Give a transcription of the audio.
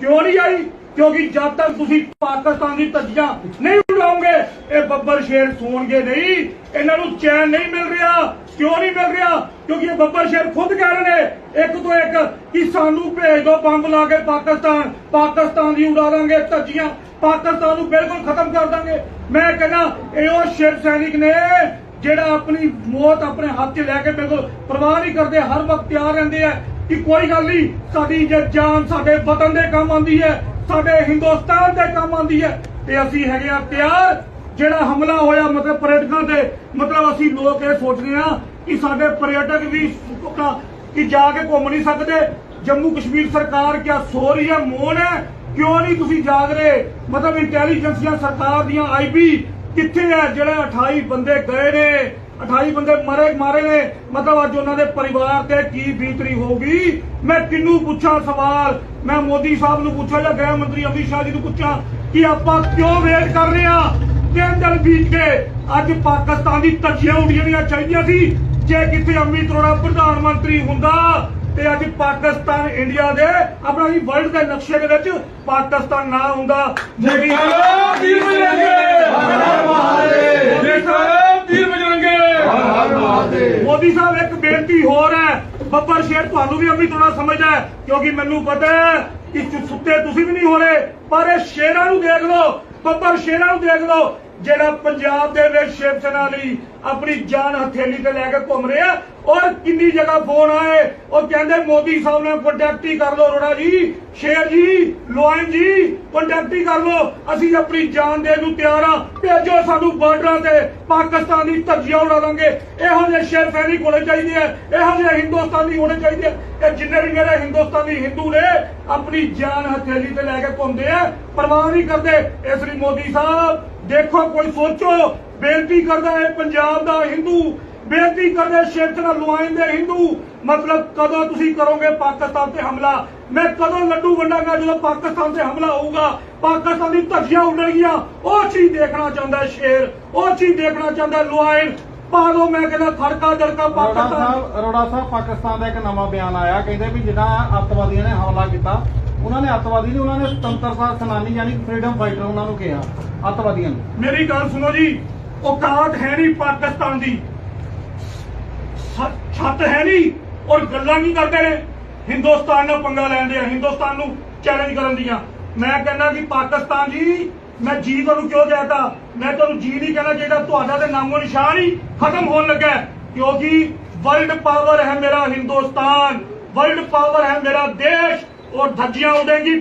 ਕਿਉਂ ਨਹੀਂ ਆਈ? ਕਿਉਂਕਿ ਜਦ ਤੱਕ ਤੁਸੀਂ ਪਾਕਿਸਤਾਨ ਦੀ ਧੱਜੀਆਂ ਨਹੀਂ ਉਡਾਓਗੇ ਇਹ ਬੱਬਰ ਸ਼ੇਰ ਸੋਣਗੇ ਨਹੀਂ। ਇਹਨਾਂ ਨੂੰ ਚੈਨ ਨਹੀਂ ਮਿਲ ਰਿਹਾ। ਕਿਉਂ ਨਹੀਂ ਮਿਲ ਰਿਹਾ? ਕਿਉਂਕਿ ਇਹ ਬੱਬਰ ਸ਼ੇਰ ਖੁਦ ਕਹਿ ਰਹੇ ਨੇ, ਇੱਕ ਤੋਂ ਇੱਕ ਕਿ ਸਾਨੂੰ ਭੇਜ ਦਿਓ ਬੰਬ ਲਾ ਕੇ ਪਾਕਿਸਤਾਨ। ਪਾਕਿਸਤਾਨ ਦੀ ਉਡਾ ਦਾਂਗੇ ਧੱਜੀਆਂ। ਪਾਕਿਸਤਾਨ ਨੂੰ ਬਿਲਕੁਲ ਖਤਮ ਕਰ ਦਾਂਗੇ। ਮੈਂ ਕਹਿੰਦਾ, ਇਹ ਉਹ ਸ਼ਿਵ ਸੈਨਿਕ ਨੇ ਜਿਹੜਾ ਆਪਣੀ ਮੌਤ ਆਪਣੇ ਹੱਥ 'ਚ ਲੈ ਕੇ ਬਿਲਕੁਲ ਪਰਵਾਹ ਨਹੀਂ ਕਰਦੇ, ਹਰ ਵਕਤ ਤਿਆਰ ਰਹਿੰਦੇ ਆ। ਕਿ ਕੋਈ ਗੱਲ ਨਹੀਂ, ਸਾਡੀ ਜੇ, ਜਾਨ ਸਾਡੇ ਵਤਨ ਦੇ ਕੰਮ ਆਉਂਦੀ ਹੈ, ਸਾਡੇ ਹਿੰਦੁਸਤਾਨ ਦੇ ਕੰਮ ਆਉਂਦੀ ਹੈ। ਤੇ ਅਸੀਂ ਹੈਗੇ ਆ ਤਿਆਰ ਜਿਹੜਾ ਹਮਲਾ ਹੋਇਆ ਮਤਲਬ ਪਰਯਟਕਾਂ ਤੇ, ਮਤਲਬ ਅਸੀਂ ਲੋਕ ਇਹ ਸੋਚਦੇ ਆ ਕਿ ਸਾਡੇ ਪਰਯਟਕ ਵੀ ਕਿ ਜਾ ਕੇ ਘੁੰਮ ਨਹੀਂ ਸਕਦੇ। ਜੰਮੂ ਕਸ਼ਮੀਰ ਸਰਕਾਰ ਕਿਆ ਸੋ ਰਹੀ ਹੈ ਮੌਨ ਹੈ? ਕਿਉਂ ਨਹੀਂ ਤੁਸੀਂ ਜਾਗ ਰਹੇ? ਮਤਲਬ ਇੰਟੈਲੀਜੈਂਸੀਆਂ ਸਰਕਾਰ ਦੀਆਂ ਆਈਬੀ ਕਿੱਥੇ ਹੈ, ਜਿਹੜੇ 28 ਬੰਦੇ ਗਏ ਨੇ? 28 ਬੰਦੇ ਮਰੇ ਮਾਰੇ ਨੇ। ਮਤਲਬ ਅੱਜ ਉਹਨਾਂ ਦੇ ਪਰਿਵਾਰ ਤੇ ਕੀ ਬੀਤਰੀ ਹੋਊਗੀ? ਮੈਂ ਕਿੰਨੂੰ ਪੁੱਛਾਂ ਸਵਾਲ? ਮੈਂ ਮੋਦੀ ਸਾਹਿਬ ਨੂੰ ਪੁੱਛਾਂ ਜਾਂ ਗ੍ਰਹਿ ਮੰਤਰੀ ਅਮਿਤ ਸ਼ਾਹ ਜੀ ਨੂੰ ਪੁੱਛਾਂ ਕਿ ਆਪਾਂ ਕਿਉਂ ਵੇਟ ਕਰ ਰਹੇ ਆ ਤਿੰਨ ਦਿਨ ਬੀਤ ਗਏ। ਅੱਜ ਪਾਕਿਸਤਾਨ ਦੀ ਧੱਜੀਆਂ ਉੱਡੀਆਂ ਚਾਹੀਦੀਆਂ ਸੀ। ਜੇ ਕਿਤੇ ਅਮਿਤ ਅਰੋੜਾ ਪ੍ਰਧਾਨ ਮੰਤਰੀ ਹੁੰਦਾ ਤੇ ਅੱਜ ਪਾਕਿਸਤਾਨ ਇੰਡੀਆ ਦੇ ਆਪਣਾ ਵੀ ਵਰਲਡ ਦੇ ਨਕਸ਼ੇ ਦੇ ਵਿੱਚ ਪਾਕਿਸਤਾਨ ਨਾ ਹੁੰਦਾ। ਮੋਦੀ ਇੱਕ ਬੇਨਤੀ ਹੋਰ ਹੈ। ਬੱਬਰ ਸ਼ੇਰ, ਤੁਹਾਨੂੰ ਵੀ ਅਮੀ ਥੋੜਾ ਸਮਝਦਾ ਹੈ, ਕਿਉਂਕਿ ਮੈਨੂੰ ਪਤਾ ਹੈ ਕਿ ਸੁੱਤੇ ਤੁਸੀਂ ਵੀ ਨਹੀਂ ਹੋ ਰਹੇ ਪਰ ਇਹ ਸ਼ੇਰਾਂ ਨੂੰ ਦੇਖ ਲਓ, ਬੱਬਰ ਸ਼ੇਰਾਂ ਨੂੰ ਦੇਖ ਲਓ, ਜਿਹੜਾ ਪੰਜਾਬ ਦੇ ਵਿੱਚ ਸ਼ਿਵ ਸੈਨਾ ਲਈ ਆਪਣੀ ਜਾਨ ਹਥੇਲੀ ਤੇ ਲੈ ਕੇ ਘੁੰਮ ਰਿਹਾ ਔਰ ਕਿੰਨੀ ਜਗ੍ਹਾ ਫੋਨ ਆਏ? ਉਹ ਕਹਿੰਦੇ ਮੋਦੀ ਸਾਹਿਬ ਨਾਲ ਕੰਟੈਕਟ ਹੀ ਕਰ ਲਓ ਰੋੜਾ ਜੀ, ਸ਼ੇਰ ਜੀ, ਲੋਇਨ ਜੀ ਕੰਟੈਕਟ ਹੀ ਕਰ ਲਓ। ਅਸੀਂ ਆਪਣੀ ਜਾਨ ਦੇਣ ਨੂੰ ਤਿਆਰ ਆ ਭੇਜੋ ਸਾਨੂੰ ਬਾਰਡਰਾਂ ਤੇ। ਪਾਕਿਸਤਾਨ ਦੀ ਧੱਜੀਆਂ ਉਡਾ ਦਾਂਗੇ। ਇਹੋ ਜਿਹੇ ਸ਼ੇਰ ਸੈਨਿਕ ਹੋਣੇ ਚਾਹੀਦੇ ਆ। ਇਹੋ ਜਿਹੇ ਹਿੰਦੁਸਤਾਨੀ ਹੋਣੇ ਚਾਹੀਦੇ ਆ। ਇਹ ਜਿੰਨੇ ਵੀ ਮੇਰੇ ਹਿੰਦੁਸਤਾਨੀ ਹਿੰਦੂ ਨੇ, ਆਪਣੀ ਜਾਨ ਹਥੇਲੀ ਤੇ ਲੈ ਕੇ ਘੁੰਮਦੇ ਆ। ਪਰਵਾਹ ਨਹੀਂ ਕਰਦੇ। ਇਸ ਲਈ ਮੋਦੀ ਸਾਹਿਬ, ਦੇਖੋ, ਕੋਈ ਸੋਚੋ। ਬੇਨਤੀ ਕਰਦਾ ਹੈ ਪੰਜਾਬ ਦਾ ਹਿੰਦੂ ਬੇਨਤੀ ਕਰਦੇ ਸ਼ੇਖ ਨਾਲ ਨੁਮਾਇੰਦੇ ਹਿੰਦੂ। ਮਤਲਬ ਕਦੋਂ ਤੁਸੀਂ ਕਰੋਗੇ ਪਾਕਿਸਤਾਨ ਤੇ ਹਮਲਾ? ਮੈਂ ਕਦੋਂ ਲੱਡੂ ਵੰਡਾਂਗਾ ਜਦੋਂ ਪਾਕਿਸਤਾਨ ਤੇ ਹਮਲਾ ਹੋਊਗਾ? ਪਾਕਿਸਤਾਨ ਦੀ ਧੱਜੀਆਂ ਉੱਡਣਗੀਆਂ। ਉਹ ਚੀਜ਼ ਦੇਖਣਾ ਚਾਹੁੰਦਾ ਸ਼ੇਰ। ਉਹ ਚੀਜ਼ ਦੇਖਣਾ ਚਾਹੁੰਦਾ ਲੁਆਇਨ ਪਾ ਦੋ ਮੈਂ ਕਹਿੰਦਾ ਖੜਕਾ ਦੜਕਾ ਪਾਕਿਸਤਾਨ। ਸਾਹਿਬ ਅਰੋੜਾ ਸਾਹਿਬ ਪਾਕਿਸਤਾਨ ਦਾ ਇੱਕ ਨਵਾਂ ਬਿਆਨ ਆਇਆ। ਕਹਿੰਦੇ ਵੀ ਜਿਹੜਾ ਅੱਤਵਾਦੀਆਂ ਨੇ ਹਮਲਾ ਕੀਤਾ ਉਹਨਾਂ ਨੇ ਅੱਤਵਾਦੀ ਨਹੀਂ ਉਹਨਾਂ ਨੇ ਸੁਤੰਤਰਤਾ ਸੈਨਾਨੀ ਯਾਨੀ ਫਰੀडम ਫਾਈਟਰ ਉਹਨਾਂ ਨੂੰ ਕਿਹਾ ਅੱਤਵਾਦੀਆਂ ਨੂੰ। ਮੇਰੀ ਗੱਲ ਸੁਣੋ ਜੀ ਔਕਾਤ ਹੈ ਨਹੀਂ ਪਾਕਿਸਤਾਨ ਦੀ। ਛੱਤ ਹੈ ਨਹੀਂ ਔਰ ਗੱਲਾਂ ਕੀ ਕਰਦੇ ਨੇ? ਹਿੰਦੁਸਤਾਨ ਨਾਲ ਪੰਗਾ ਲੈਂਦੇ ਆ, ਹਿੰਦੁਸਤਾਨ ਨੂੰ ਚੈਲੰਜ ਕਰਨ ਦੀਆਂ। ਮੈਂ ਕਹਿੰਦਾ ਕਿ ਪਾਕਿਸਤਾਨ ਜੀ, ਮੈਂ ਜੀ ਤੁਹਾਨੂੰ ਕਿਉਂ ਕਹਿਤਾ? ਮੈਂ ਤੁਹਾਨੂੰ ਜੀ ਨਹੀਂ ਕਹਿਣਾ ਚਾਹੀਦਾ, ਤੁਹਾਡਾ ਤੇ ਨਾਮੋ ਨਿਸ਼ਾਨ ਹੀ ਖਤਮ ਹੋਣ ਲੱਗਾ ਕਿਉਂਕਿ ਵਰਲਡ ਪਾਵਰ ਹੈ ਮੇਰਾ ਹਿੰਦੁਸਤਾਨ ਵਰਲਡ ਪਾਵਰ ਹੈ ਮੇਰਾ ਦੇਸ਼, ਔਰ ਧੱਜੀਆਂ ਉਡੇਗੀ